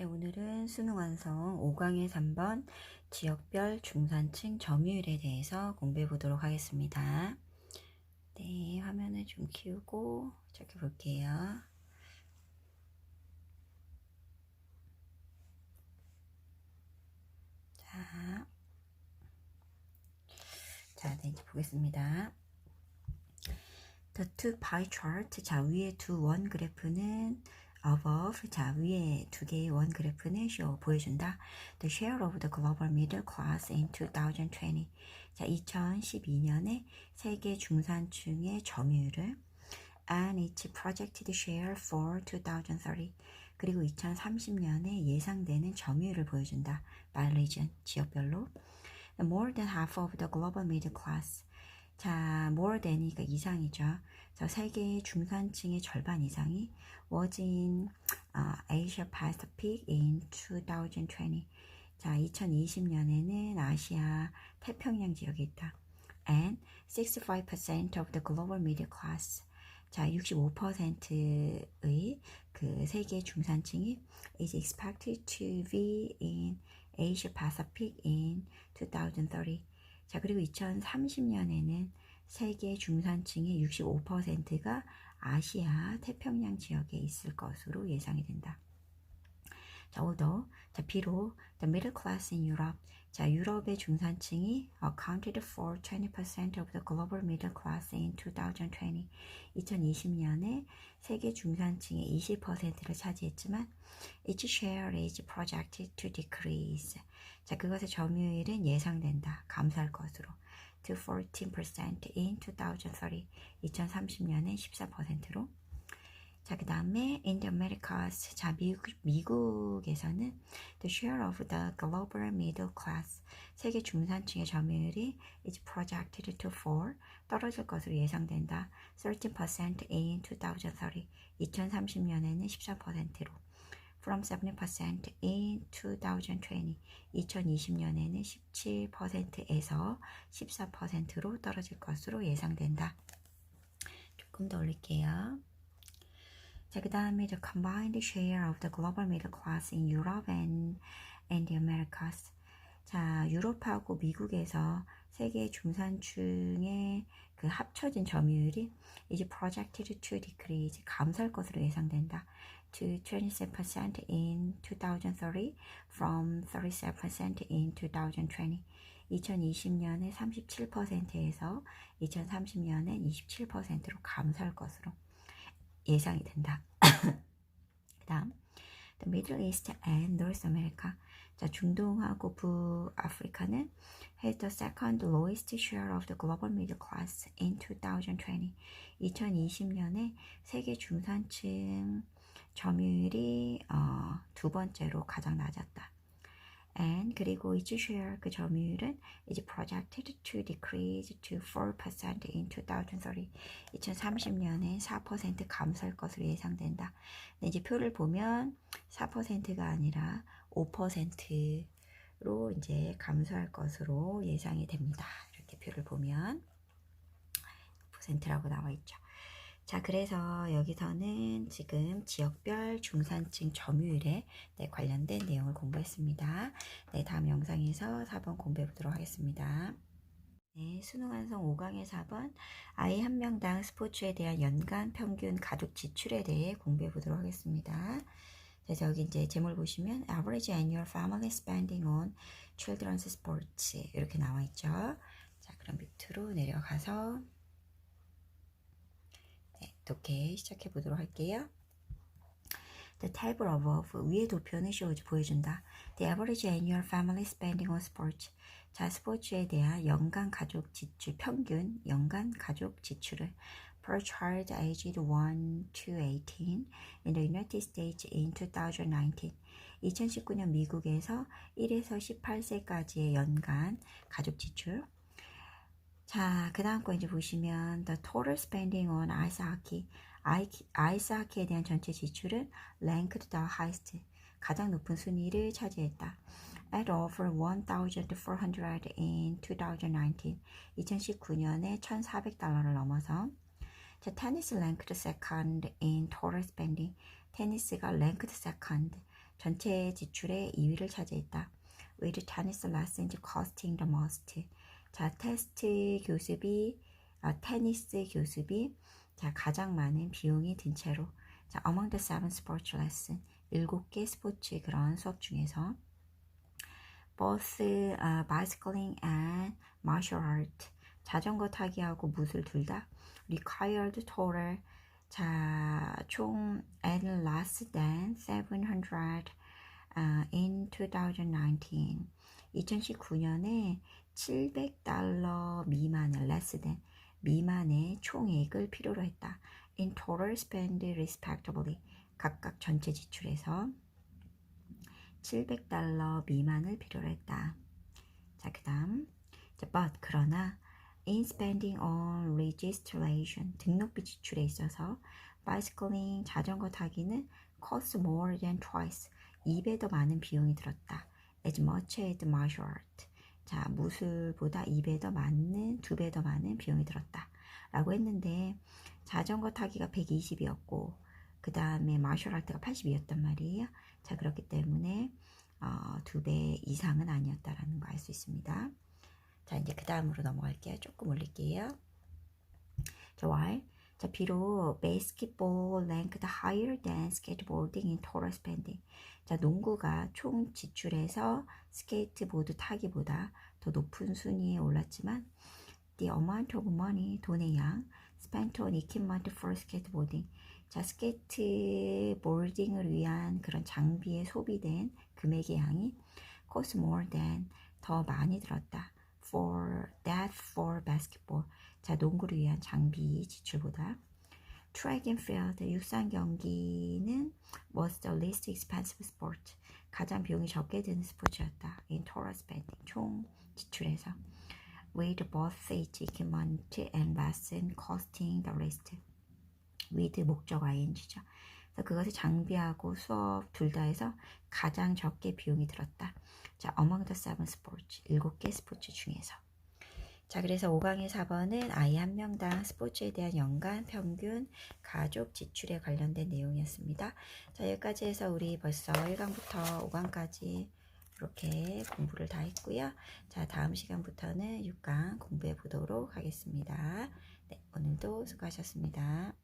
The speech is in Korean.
네, 오늘은 수능 완성 5강의 3번 지역별 중산층 점유율에 대해서 공부해 보도록 하겠습니다. 네, 화면을 좀 키우고 시작해 볼게요. 자, 자, 네, 이제 보겠습니다. The two pie chart, 자, 위에 두 원 그래프는 above, 자, 위에 두 개의 원 그래프는 show, 보여준다. The share of the global middle class in 2020. 자, 2012년에 세계 중산층의 점유율을 and its projected share for 2030. 그리고 2030년에 예상되는 점유율을 보여준다. by region, 지역별로. More than half of the global middle class. 자, more than이니까 이상이죠. 자, 세계 중산층의 절반 이상이 was in uh, Asia Pacific in 2020. 자, 2020년에는 아시아 태평양 지역에 있다. And 65% of the global middle class. 자, 65%의 그 세계 중산층이 is expected to be in Asia Pacific in 2030. 자, 그리고 2030년에는 세계 중산층의 65%가 아시아 태평양 지역에 있을 것으로 예상이 된다. 자, although, the middle class in Europe, 자, 유럽의 중산층이 accounted for 20% of the global middle class in 2020. 2020년에 세계 중산층의 20%를 차지했지만 its share is projected to decrease. 자, 그것의 점유율은 예상된다. 감소할 것으로. to 14% in 2030. 2030년에 14%로. 자, 그 다음에 in the Americas. 자, 미국, 미국 에서는 the share of the global middle class. 세계 중산층의 점유율이 is projected to fall. 떨어질 것으로 예상된다. 13% in 2030. 2030년에는 14%로. from 70% in 2020. 2020년에는 17%에서 14%로 떨어질 것으로 예상된다. 조금 더 올릴게요. 자, 그 다음에 the combined share of the global middle class in Europe and, and the Americas. 자, 유럽하고 미국에서 세계 중산층의 그 합쳐진 점유율이 이제 projected to decrease 감소할 것으로 예상된다. to 27% in 2030 from 37% in 2020. 2020년에 37%에서 2030년에 27%로 감소할 것으로 예상이 된다. 그 다음, the Middle East and North America. 자, 중동하고 북아프리카는 has the second lowest share of the global middle class in 2020. 2020년에 세계 중산층 점유율이 어, 두 번째로 가장 낮았다. And 그리고 its share 그 점유율은 is projected to decrease to 4% in 2030. 2030년에 4% 감소할 것으로 예상된다. 네, 이제 표를 보면 4%가 아니라 5%로 이제 감소할 것으로 예상이 됩니다. 이렇게 표를 보면 퍼센트라고 나와 있죠. 자, 그래서 여기서는 지금 지역별 중산층 점유율에 네, 관련된 내용을 공부했습니다. 네, 다음 영상에서 4번 공부해 보도록 하겠습니다. 네, 수능 완성 5강의 4번 아이 한 명당 스포츠에 대한 연간 평균 가족 지출에 대해 공부해 보도록 하겠습니다. 그래서 여기 이제 제목을 보시면 average annual family spending on children's sports 이렇게 나와 있죠. 자, 그럼 밑으로 내려가서 네, 이렇게 시작해 보도록 할게요. The table above 위의 도표는 shows 보여준다. The average annual family spending on sports. 자, 스포츠에 대한 연간 가족 지출 평균 연간 가족 지출을 per child aged 1 to 18 in the United States in 2019. 2019년 미국에서 1에서 18세까지의 연간 가족 지출. 자, 그 다음 거 이제 보시면 the total spending on ice hockey. 아이스 하키에 대한 전체 지출은 ranked the highest. 가장 높은 순위를 차지했다. at over 1,400 in 2019. 2019년에 1,400달러를 넘어서 자, 테니스 ranked second in total spending. 테니스가 ranked second. 전체 지출의 2위를 차지했다. with tennis lessons costing the most. 자, 테스트 교습이, 아, 테니스 교습이 자, 가장 많은 비용이 든 채로 자, among the seven sports lesson 일곱 개 스포츠 그런 수업 중에서 both uh, bicycling and martial art 자전거 타기하고 무술 둘 다 required total 자, 총 and less than 700 uh, in 2019 2019년에 700달러 미만의 less than 미만의 총액을 필요로 했다. in total spend respectively 각각 전체 지출에서 700달러 미만을 필요로 했다. 자, 그 다음 but 그러나 in spending on registration 등록비 지출에 있어서 bicycling 자전거 타기는 cost more than twice 2배 더 많은 비용이 들었다. as much as martial art 자, 무술보다 2배 더 많은, 2배 더 많은 비용이 들었다. 라고 했는데, 자전거 타기가 120이었고, 그 다음에 마셜 아트가 80이었단 말이에요. 자, 그렇기 때문에, 어, 2배 이상은 아니었다라는 거 알 수 있습니다. 자, 이제 그 다음으로 넘어갈게요. 조금 올릴게요. 자, why? 자, 비록 basketball ranked higher than skateboarding in total spending. 자, 농구가 총 지출에서 스케이트보드 타기보다 더 높은 순위에 올랐지만 the amount of money, 돈의 양 spent on equipment for skateboarding. 자, 스케이트보딩을 위한 그런 장비에 소비된 금액의 양이 cost more than 더 많이 들었다. For that for basketball. 자, 농구를 위한 장비 지출보다 track and field 육상 경기는 was the least expensive sport. 가장 비용이 적게 드는 스포츠였다. in total spending 총 지출에서 with both age equipment and lesson costing the rest. with 목적 ing죠. 그것을 장비하고 수업 둘 다 해서 가장 적게 비용이 들었다. 자, among the seven sports 일곱 개 스포츠 중에서. 자, 그래서 5강의 4번은 아이 한 명당 스포츠에 대한 연간 평균 가족 지출에 관련된 내용이었습니다. 자, 여기까지 해서 우리 벌써 1강부터 5강까지 이렇게 공부를 다 했고요. 자, 다음 시간부터는 6강 공부해 보도록 하겠습니다. 네, 오늘도 수고하셨습니다.